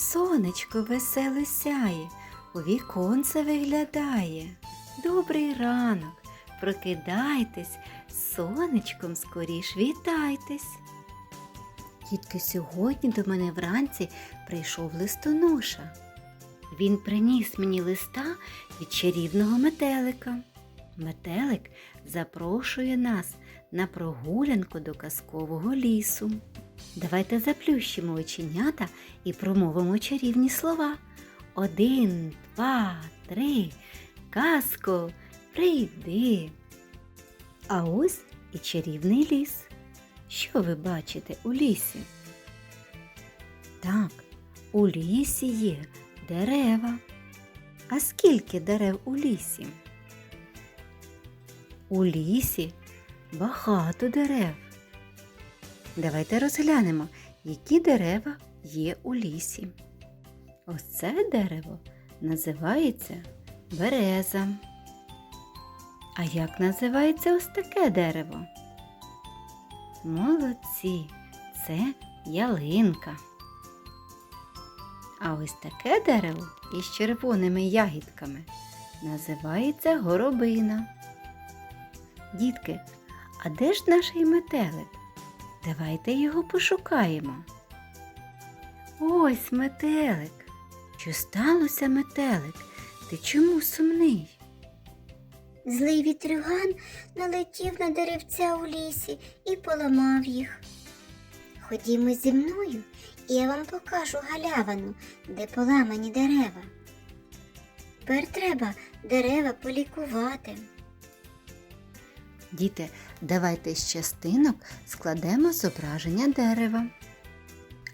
Сонечко весело сяє, у віконце виглядає. Добрий ранок, прокидайтесь, сонечком скоріш вітайтесь. Тільки сьогодні до мене вранці прийшов листоноша. Він приніс мені листа від чарівного метелика. Метелик запрошує нас на прогулянку до казкового лісу. Давайте заплющимо оченята і промовимо чарівні слова. Один, два, три. Казко, прийди. А ось і чарівний ліс. Що ви бачите у лісі? Так, у лісі є дерева. А скільки дерев у лісі? У лісі багато дерев. Давайте розглянемо, які дерева є у лісі. Ось це дерево називається береза. А як називається ось таке дерево? Молодці, це ялинка. А ось таке дерево із червоними ягідками називається горобина. Дітки, а де ж наш метелик? Давайте його пошукаємо. Ось метелик. Що сталося, метелик? Ти чому сумний? Злий вітрюган налетів на деревця у лісі і поламав їх. Ходімо зі мною, і я вам покажу галявину, де поламані дерева. Тепер треба дерева полікувати. Діти, давайте з частинок складемо зображення дерева.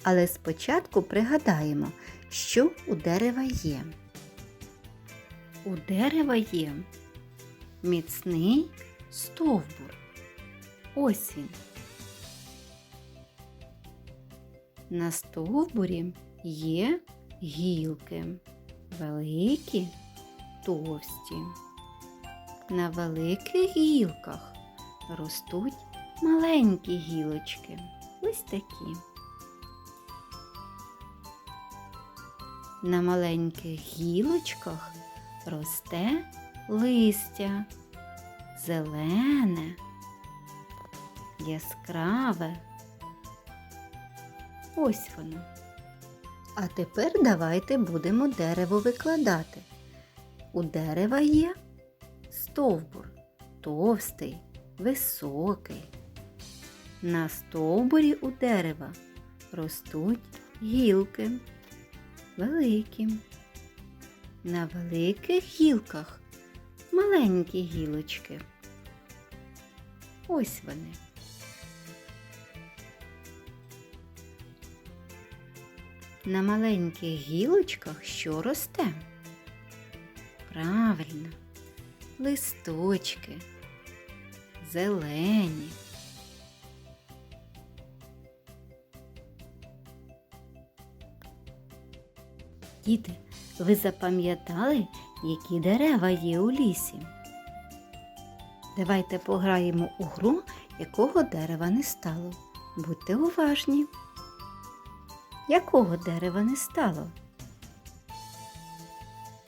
Але спочатку пригадаємо, що у дерева є. У дерева є міцний стовбур. Ось він. На стовбурі є гілки, великі, товсті. На великих гілках ростуть маленькі гілочки. Ось такі. На маленьких гілочках росте листя, зелене, яскраве. Ось воно. А тепер давайте будемо дерево викладати. У дерева є стовбур товстий, високий. На стовбурі у дерева ростуть гілки великі. На великих гілках маленькі гілочки. Ось вони. На маленьких гілочках що росте? Правильно, листочки, зелені. Діти, ви запам'ятали, які дерева є у лісі? Давайте пограємо у гру, якого дерева не стало. Будьте уважні. Якого дерева не стало?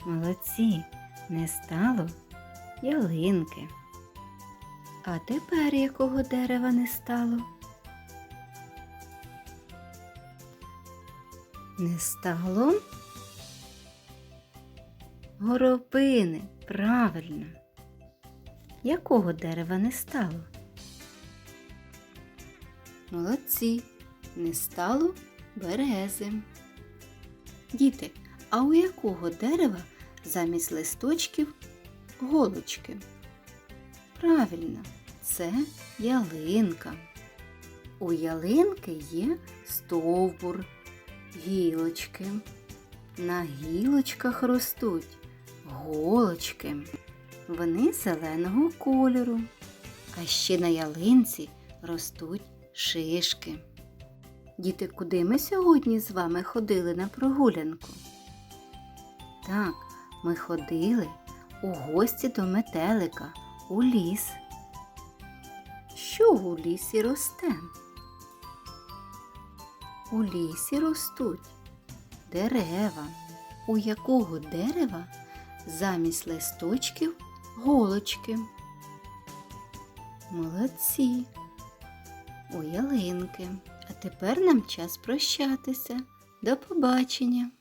Молодці, не стало ялинки. А тепер якого дерева не стало? Не стало горобини, правильно. Якого дерева не стало? Молодці, не стало берези. Діти, а у якого дерева замість листочків голочки? Правильно, це ялинка. У ялинки є стовбур, гілочки. На гілочках ростуть голочки. Вони зеленого кольору. А ще на ялинці ростуть шишки. Діти, куди ми сьогодні з вами ходили на прогулянку? Так, ми ходили у гості до метелика у ліс. Що у лісі росте? У лісі ростуть дерева. У якого дерева замість листочків голочки? Молодці. У ялинки. А тепер нам час прощатися. До побачення.